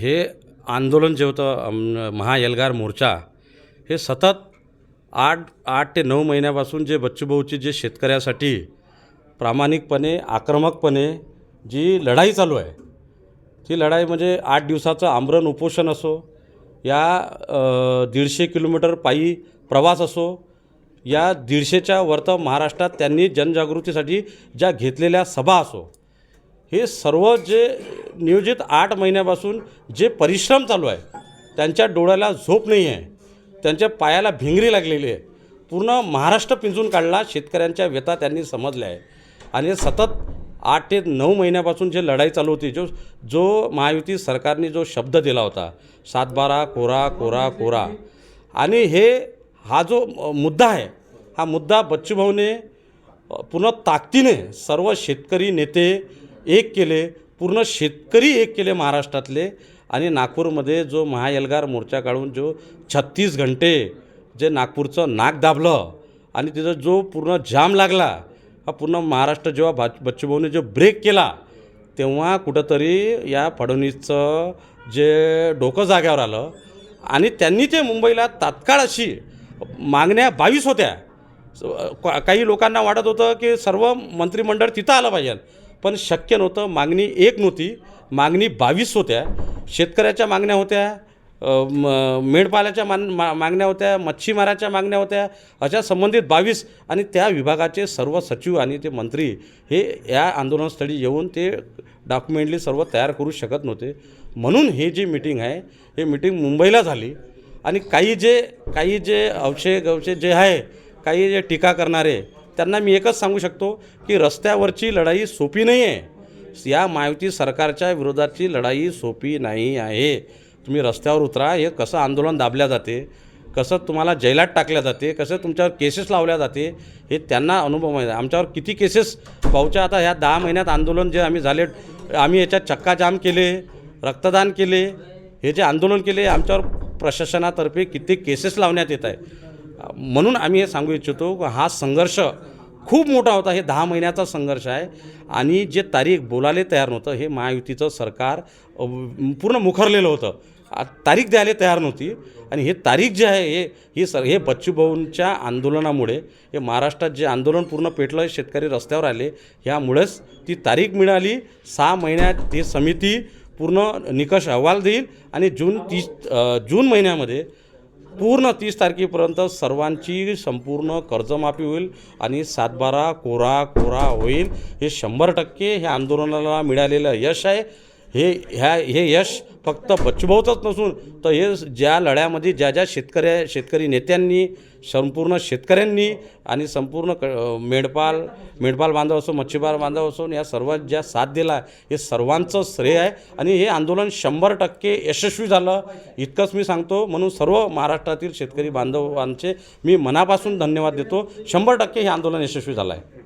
हे आंदोलन जे होतं महाएल्गार मोर्चा हे सतत आठ आठ ते नऊ महिन्यापासून जे बच्चूभाऊची जे शेतकऱ्यासाठी प्रामाणिकपणे आक्रमकपणे जी लढाई चालू आहे ती लढाई म्हणजे आठ दिवसाचं आमरण उपोषण असो या दीडशे किलोमीटर पायी प्रवास असो या दीडशेच्या वर्त महाराष्ट्रात त्यांनी जनजागृतीसाठी ज्या घेतलेल्या सभा असो हे सर्व जे नियोजित आठ महिन्यापासून जे परिश्रम चालू आहे त्यांच्या डोळ्याला झोप नाही आहे त्यांच्या पायाला भिंगरी लागलेली आहे. पूर्ण महाराष्ट्र पिंजून काढला शेतकऱ्यांच्या व्यथा त्यांनी समजल्या आहे. आणि सतत आठ ते नऊ महिन्यापासून जे लढाई चालू होती जो जो महायुती सरकारने जो शब्द दिला होता सातबारा कोरा कोरा कोरा. आणि हे हा जो मुद्दा आहे हा मुद्दा बच्चूभाऊने पूर्ण ताकदीने सर्व शेतकरी नेते एक केले पूर्ण शेतकरी एक केले महाराष्ट्रातले आणि नागपूरमध्ये जो महाएल्गार मोर्चा काढून जो छत्तीस घंटे जे नागपूरचं नाक दाबलं आणि तिथं जो पूर्ण जाम लागला हा पूर्ण महाराष्ट्र जेव्हा बा बच्चूभाऊने जो ब्रेक केला तेव्हा कुठंतरी या फडणवीसचं जे डोकं जाग्यावर आलं आणि त्यांनी ते मुंबईला तात्काळ अशी मागण्या बावीस होत्या. का- काही लोकांना वाटत होतं की सर्व मंत्रिमंडळ तिथं आलं पाहिजे. पण शक्य नव्हतं. मागणी एक नव्हती. मागणी बावीस होत्या. शेतकऱ्याच्या मागण्या होत्या. अ, म- मेंढपालाच्या मान मा मागण्या होत्या मच्छीमाराच्या मागण्या होत्या. अशा संबंधित बावीस आणि त्या विभागाचे सर्व सचिव आणि ते मंत्री हे या आंदोलनस्थळी येऊन ते डॉक्युमेंटली सर्व तयार करू शकत नव्हते. म्हणून हे जी मिटिंग आहे हे मिटिंग मुंबईला झाली. आणि काही जे काही जे अवशे गवशे जे आहे काही जे टीका करणारे त्यांना मी एकच सांगू शकतो की रस्त्यावरची लढाई सोपी नाही आहे या मायुती सरकारच्या विरोधाची लढाई सोपी नाही आहे. तुम्ही रस्त्यावर उतरा हे कसं आंदोलन दाबल्या जाते कसं तुम्हाला जैलात टाकल्या जाते कसं तुमच्यावर केसेस लावल्या जाते हे त्यांना अनुभव माहीत आहे. आमच्यावर किती केसेस पाहूच्या आता ह्या दहा महिन्यात आंदोलन जे आम्ही झाले आम्ही याच्यात चक्काजाम केले रक्तदान केले हे जे आंदोलन केले आमच्यावर प्रशासनातर्फे किती केसेस लावण्यात येत आहे. म्हणून आम्ही हे सांगू इच्छितो हा संघर्ष खूप मोठा होता. हे दहा महिन्याचा संघर्ष आहे. आणि जे तारीख बोलायला तयार नव्हतं हे महायुतीचं सरकार पूर्ण मुखरलेलं होतं. तारीख द्यायला तयार नव्हती. आणि हे तारीख जे आहे हे ही सर हे बच्चूभाऊंच्या आंदोलनामुळे हे महाराष्ट्रात जे आंदोलन पूर्ण पेटलं शेतकरी रस्त्यावर आले ह्यामुळेच ती तारीख मिळाली. सहा महिन्यात ती समिती पूर्ण निकष अहवाल देईल. आणि जून तीस जून महिन्यामध्ये पूर्ण तीस तारखेपर्यंत सर्वांची संपूर्ण कर्जमाफी होईल आणि सातबारा कोरा कोरा होईल. हे शंभर टक्के हे आंदोलनाला मिळालेलं यश आहे. हे ह्या हे यश फक्त बच्चूभाऊचंच नसून तर हे ज्या लढ्यामध्ये ज्या ज्या शेतकऱ्या शेतकरी नेत्यांनी संपूर्ण शेतकऱ्यांनी आणि संपूर्ण क मेंढपाल मेंढपाल बांधव असो मच्छीमार बांधव असो या सर्वात ज्या साथ दिला हे सर्वांचं श्रेय आहे. आणि हे आंदोलन शंभर टक्के यशस्वी झालं. इतकंच मी सांगतो म्हणून सर्व महाराष्ट्रातील शेतकरी बांधवांचे मी मनापासून धन्यवाद देतो. शंभर टक्के हे आंदोलन यशस्वी झालं आहे